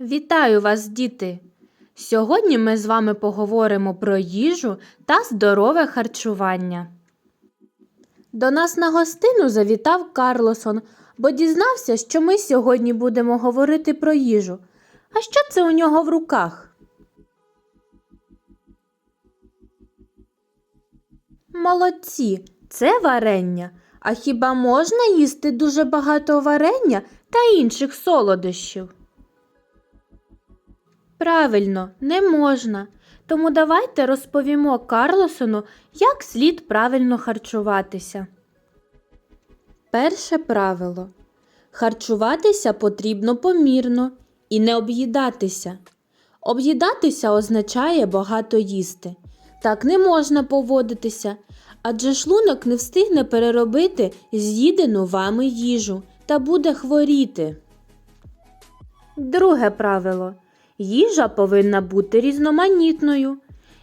Вітаю вас, діти! Сьогодні ми з вами поговоримо про їжу та здорове харчування. До нас на гостину завітав Карлосон, бо дізнався, що ми сьогодні будемо говорити про їжу. А що це у нього в руках? Молодці, це варення. А хіба можна їсти дуже багато варення та інших солодощів? Правильно, не можна. Тому давайте розповімо Карлосону, як слід правильно харчуватися. Перше правило. Харчуватися потрібно помірно і не об'їдатися. Об'їдатися означає багато їсти. Так не можна поводитися, адже шлунок не встигне переробити з'їдену вами їжу та буде хворіти. Друге правило. Їжа повинна бути різноманітною.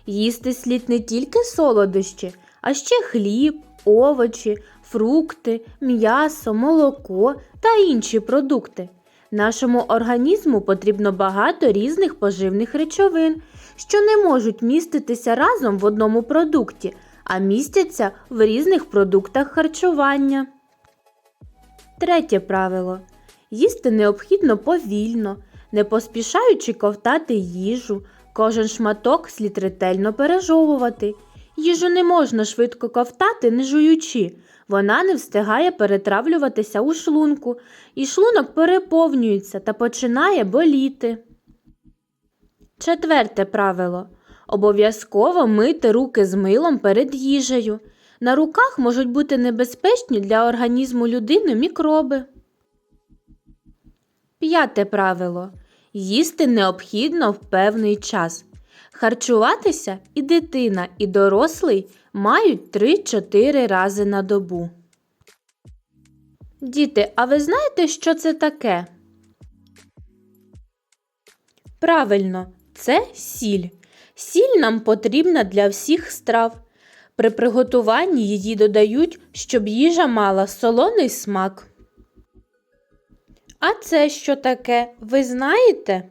Їсти слід не тільки солодощі, а ще хліб, овочі, фрукти, м'ясо, молоко та інші продукти. Нашому організму потрібно багато різних поживних речовин, що не можуть міститися разом в одному продукті, а містяться в різних продуктах харчування. Третє правило. Їсти необхідно повільно, не поспішаючи ковтати їжу. Кожен шматок слід ретельно пережовувати. Їжу не можна швидко ковтати, не жуючи. Вона не встигає перетравлюватися у шлунку, і шлунок переповнюється та починає боліти. Четверте правило. Обов'язково мити руки з милом перед їжею. На руках можуть бути небезпечні для організму людини мікроби. П'яте правило. Їсти необхідно в певний час. Харчуватися і дитина, і дорослий мають 3-4 рази на добу. Діти, а ви знаєте, що це таке? Правильно, це сіль. Сіль нам потрібна для всіх страв. При приготуванні її додають, щоб їжа мала солоний смак. А це що таке, ви знаєте?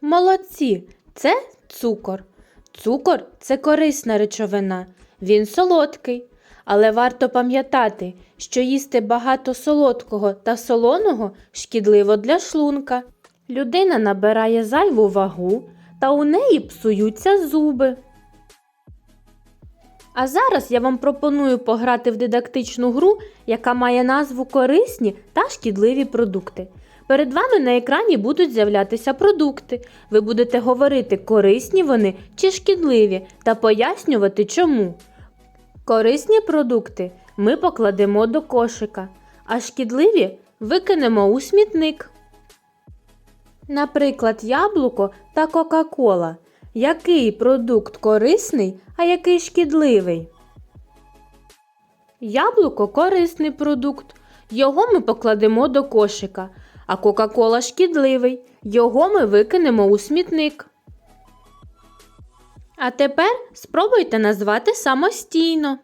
Молодці, це цукор. Цукор це корисна речовина, він солодкий. Але варто пам'ятати, що їсти багато солодкого та солоного шкідливо для шлунка. Людина набирає зайву вагу та у неї псуються зуби. А зараз я вам пропоную пограти в дидактичну гру, яка має назву Корисні та шкідливі продукти. Перед вами на екрані будуть з'являтися продукти. Ви будете говорити, корисні вони чи шкідливі, та пояснювати чому. Корисні продукти ми покладемо до кошика, а шкідливі викинемо у смітник. Наприклад, яблуко та Кока-Кола. Який продукт корисний, а який шкідливий? Яблуко корисний продукт. Його ми покладемо до кошика, а Кока-Кола шкідливий. Його ми викинемо у смітник. А тепер спробуйте назвати самостійно.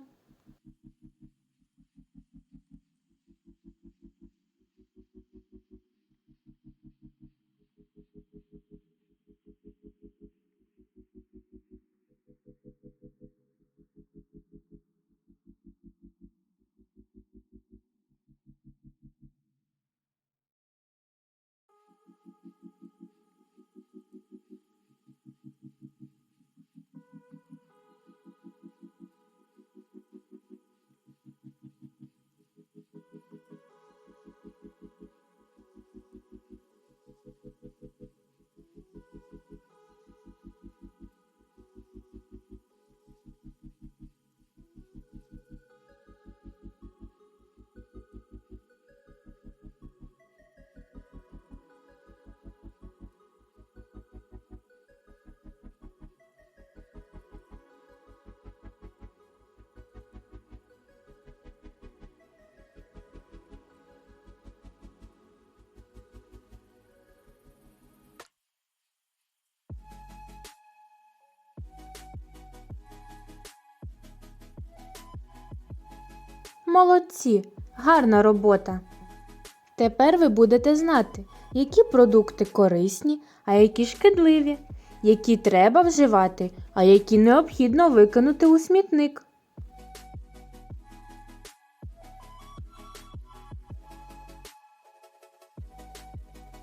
Молодці, гарна робота. Тепер ви будете знати, які продукти корисні, а які шкідливі, які треба вживати, а які необхідно викинути у смітник.